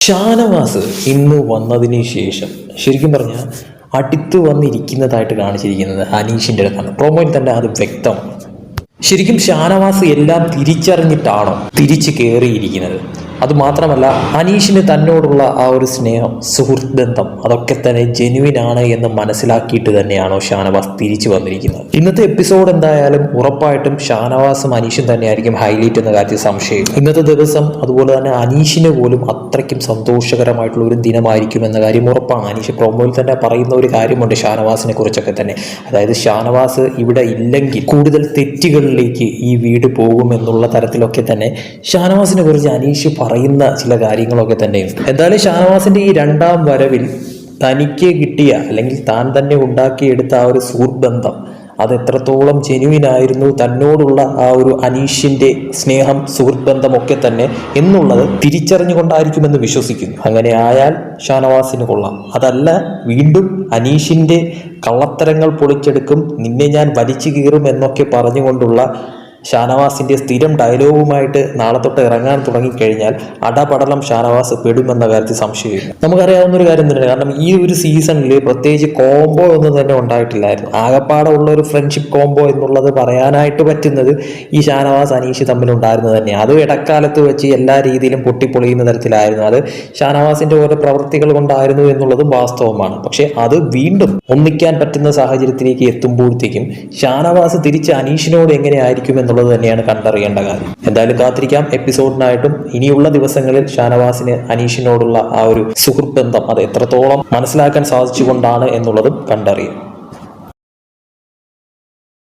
ഷാനവാസ് ഇന്ന് വന്നതിന് ശേഷം ശരിക്കും പറഞ്ഞാൽ അടുത്ത് വന്നിരിക്കുന്നതായിട്ട് കാണിച്ചിരിക്കുന്നത് അനീഷിന്റെ അടുത്താണ്. പ്രൊമോയിൽ തന്നെ അത് വ്യക്തമാണ്. ശരിക്കും ഷാനവാസ് എല്ലാം തിരിച്ചറിഞ്ഞിട്ടാണോ തിരിച്ചു കയറിയിരിക്കുന്നത് അതുമാത്രമല്ല അനീഷിന് തന്നോടുള്ള ആ ഒരു സ്നേഹം സുഹൃത്ത് ബന്ധം അതൊക്കെ തന്നെ ജെനുവിൻ ആണ് എന്ന് മനസ്സിലാക്കിയിട്ട് തന്നെയാണോ ഷാനവാസ് തിരിച്ചു വന്നിരിക്കുന്നത്. ഇന്നത്തെ എപ്പിസോഡ് എന്തായാലും ഉറപ്പായിട്ടും ഷാനവാസും അനീഷും തന്നെയായിരിക്കും ഹൈലൈറ്റ് എന്ന കാര്യത്തിൽ സംശയം. ഇന്നത്തെ ദിവസം അതുപോലെ തന്നെ അനീഷിന് പോലും അത്രയ്ക്കും സന്തോഷകരമായിട്ടുള്ള ഒരു ദിനമായിരിക്കും എന്ന കാര്യം ഉറപ്പാണ്. അനീഷ് പ്രൊമോയിൽ തന്നെ പറയുന്ന ഒരു കാര്യമുണ്ട് ഷാനവാസിനെ കുറിച്ചൊക്കെ തന്നെ. അതായത് ഷാനവാസ് ഇവിടെ ഇല്ലെങ്കിൽ കൂടുതൽ തെറ്റുകളിലേക്ക് ഈ വീട് പോകുമെന്നുള്ള തരത്തിലൊക്കെ തന്നെ ഷാനവാസിനെ കുറിച്ച് അനീഷ് പറയുന്ന ചില കാര്യങ്ങളൊക്കെ തന്നെയും എന്തായാലും ഷാനവാസിന്റെ ഈ രണ്ടാം വരവിൽ തനിക്ക് കിട്ടിയ അല്ലെങ്കിൽ താൻ തന്നെ ഉണ്ടാക്കിയെടുത്ത ആ ഒരു സുഹൃത്ത് ബന്ധം അത് എത്രത്തോളം ജെനുവിൻ ആയിരുന്നു തന്നോടുള്ള ആ ഒരു അനീഷിന്റെ സ്നേഹം സുഹൃത്ത് ബന്ധമൊക്കെ തന്നെ എന്നുള്ളത് തിരിച്ചറിഞ്ഞുകൊണ്ടായിരിക്കുമെന്ന് വിശ്വസിക്കുന്നു. അങ്ങനെ ആയാൽ ഷാനവാസിന് കൊള്ളാം. അതല്ല വീണ്ടും അനീഷിന്റെ കള്ളത്തരങ്ങൾ പൊളിച്ചെടുക്കും നിന്നെ ഞാൻ വലിച്ചു കീറും എന്നൊക്കെ പറഞ്ഞുകൊണ്ടുള്ള ഷാനവാസിന്റെ സ്ഥിരം ഡയലോഗുമായിട്ട് നാളെ തൊട്ട് ഇറങ്ങാൻ തുടങ്ങിക്കഴിഞ്ഞാൽ അടപടലം ഷാനവാസ് പെടുമെന്ന കാര്യത്തിൽ സംശയമില്ല. നമുക്കറിയാവുന്ന ഒരു കാര്യം തന്നെയാണ്. കാരണം ഈ ഒരു സീസണിൽ പ്രത്യേകിച്ച് കോംബോ ഒന്നും തന്നെ ഉണ്ടായിട്ടില്ലായിരുന്നു. ആകപ്പാടെ ഉള്ള ഒരു ഫ്രണ്ട്ഷിപ്പ് കോംബോ എന്നുള്ളത് പറയാനായിട്ട് പറ്റുന്നത് ഈ ഷാനവാസ് അനീഷ് തമ്മിലുണ്ടായിരുന്നു തന്നെ അത് ഇടക്കാലത്ത് വെച്ച് എല്ലാ രീതിയിലും പൊട്ടിപ്പൊളിയുന്ന തരത്തിലായിരുന്നു. അത് ഷാനവാസിന്റെ ഓരോ പ്രവൃത്തികൾ കൊണ്ടായിരുന്നു എന്നുള്ളതും വാസ്തവമാണ്. പക്ഷേ അത് വീണ്ടും ഒന്നിക്കാൻ പറ്റുന്ന സാഹചര്യത്തിലേക്ക് എത്തുമ്പോഴത്തേക്കും ഷാനവാസ് തിരിച്ച് അനീഷിനോട് എങ്ങനെയായിരിക്കും എന്നുള്ളത് തന്നെയാണ് കണ്ടറിയേണ്ട കാര്യം. എന്തായാലും കാത്തിരിക്കാം. എപ്പിസോഡിനായിട്ടും ഇനിയുള്ള ദിവസങ്ങളിൽ ഷാനവാസിന് അനീഷിനോടുള്ള ആ ഒരു സുഹൃത്ത് ബന്ധം അത് എത്രത്തോളം മനസ്സിലാക്കാൻ സാധിച്ചുകൊണ്ടാണ് എന്നുള്ളതും കണ്ടറിയാം.